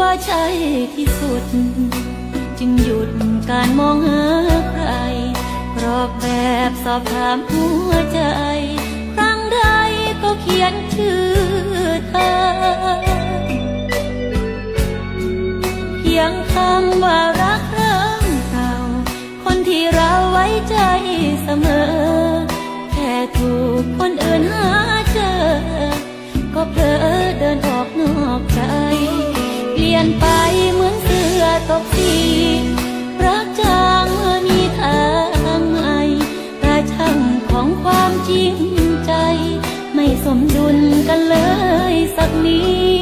ว่าใช่ที่สุด จึงหยุดการมองหาใครกรอกแบบสอบถามหัวใจ ครั้งใดก็เขียนชื่อเธอ เปลี่ยนไปเหมือนเสือตกสีรักจางเมื่อมีทางใหม่แต่ช่างของความจริงใจ ไม่สมดุลกันเลยสักนิด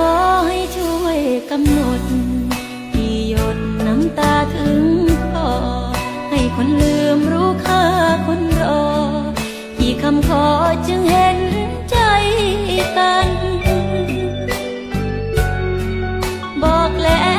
ขอให้ช่วยกำหนดที่หยดน้ำตาถึงคอให้คนลืมรู้ค่าคนรอ กี่คำขอจึงเห็นใจกัน บอกแล้ว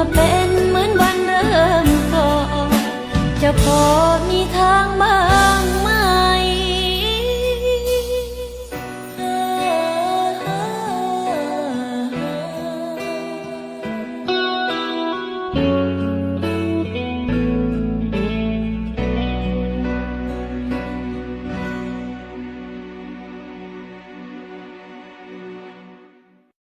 มาเป็นเหมือนวันเริ่มต้นจะพอมีทางบ้างไหม